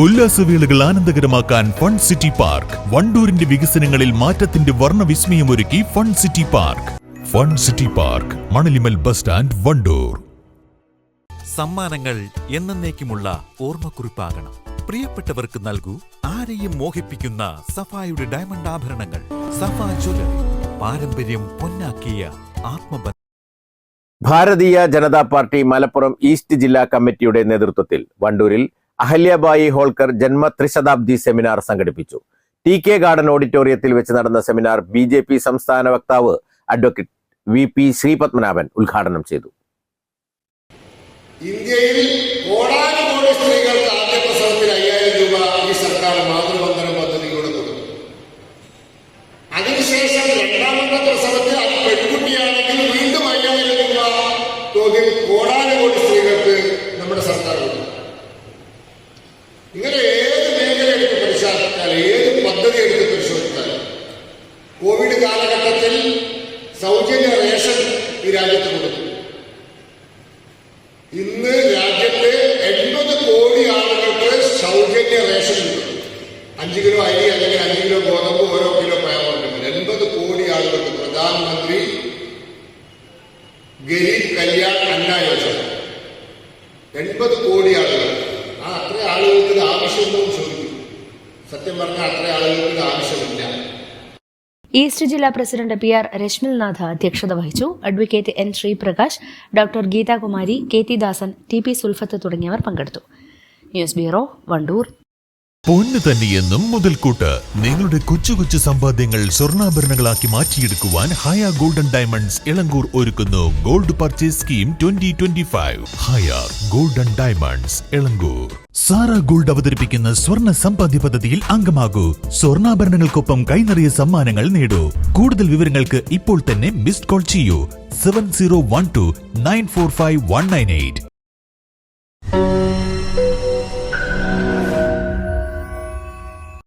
ഉല്ലാസവേളകൾ ആനന്ദകരമാക്കാൻ fun city park. വണ്ടൂരിന്റെ വികസനങ്ങളിൽ മാറ്റത്തിന്റെ വർണ വിസ്മയമൊരുക്കി fun city park. Fun city park Manalimal bus stand Wandoor. സമ്മാനങ്ങൾ എന്നേക്കുമുള്ള ഓർമ്മക്കുറിപ്പാകണം. പ്രിയപ്പെട്ടവർക്ക് നൽകൂ ആരെയും മോഹിപ്പിക്കുന്ന സഫായുടെ ഡയമണ്ട് ആഭരണങ്ങൾ. സഫ ജ്വല പാരമ്പര്യം പൊന്നാക്കിയ ആത്മബന്ധം. ഭാരതീയ ജനതാ പാർട്ടി മലപ്പുറം ഈസ്റ്റ് ജില്ലാ കമ്മിറ്റിയുടെ നേതൃത്വത്തിൽ വണ്ടൂരിൽ അഹല്യബായി ഹോൾക്കർ ജന്മ ത്രിശതാബ്ദി സെമിനാർ സംഘടിപ്പിച്ചു. ടി കെ ഗാർഡൻ ഓഡിറ്റോറിയത്തിൽ വെച്ച് നടന്ന സെമിനാർ ബി ജെ പി സംസ്ഥാന വക്താവ് അഡ്വക്കേറ്റ് വി പി ശ്രീപത്മനാഭൻ ഉദ്ഘാടനം ചെയ്തു. ഇന്ത്യയിൽ കോടാനുകോടി സ്ത്രീകൾക്ക് രൂപ ഈ സർക്കാർ അതിനുശേഷം വീണ്ടും കോടാനുകോടി നമ്മുടെ സർക്കാർ ഇങ്ങനെ ഏത് മേഖല എടുത്ത് പരിശോധിച്ചാൽ ഏത് പദ്ധതി എടുത്ത് പരിശോധിച്ചാൽ കോവിഡ് കാലഘട്ടത്തിൽ സൗജന്യ റേഷൻ ഈ രാജ്യത്ത് കൊടുത്തു ഇന്ന് രാജ്യത്തെ എൺപത് കോടി ആളുകൾക്ക് സൗജന്യ റേഷൻ കിട്ടും അഞ്ച് കിലോ അരി അല്ലെങ്കിൽ അഞ്ച് കിലോ ഗോതമ്പ് ഓരോ കിലോ പയറുണ്ടെങ്കിൽ എൺപത് കോടി ആളുകൾക്ക് പ്രധാനമന്ത്രി ഗരീബ് കല്യാൺ അന്ന യോജന. എൺപത് കോടി ആളുകൾ. ആവശ്യമുണ്ടോ ചോദിക്കും. സത്യം പറഞ്ഞാൽ അത്ര ആളുകൾക്ക് ആവശ്യമില്ല. ഈസ്റ്റ് ജില്ലാ പ്രസിഡന്റ് പി ആർ രശ്മിൽനാഥ് അധ്യക്ഷത വഹിച്ചു. Advocate N Sriprakash doctor Geethakumari K T Dasan T P Sulfath തുടങ്ങിയവർ പങ്കെടുത്തു. News bureau Wandoor. പൊന്ന് തന്നെയെന്നും മുതൽക്കൂട്ട്. നിങ്ങളുടെ കൊച്ചു കൊച്ചു സമ്പാദ്യങ്ങൾ സ്വർണാഭരണങ്ങളാക്കി മാറ്റിയെടുക്കുവാൻ ഹയ ഗോൾഡൻ ഡയമണ്ട്സ് ഇളങ്കൂർ ഒരുക്കുന്നു. Gold purchase scheme twenty twenty five. Haya golden diamonds Elangoor. Sara gold അവതരിപ്പിക്കുന്ന സ്വർണ സമ്പാദ്യ പദ്ധതിയിൽ അംഗമാകൂ. സ്വർണാഭരണങ്ങൾക്കൊപ്പം കൈനറിയ സമ്മാനങ്ങൾ നേടൂ. കൂടുതൽ വിവരങ്ങൾക്ക് ഇപ്പോൾ തന്നെ മിസ്ഡ് കോൾ ചെയ്യൂ. Seven zero one two nine four five one nine eight.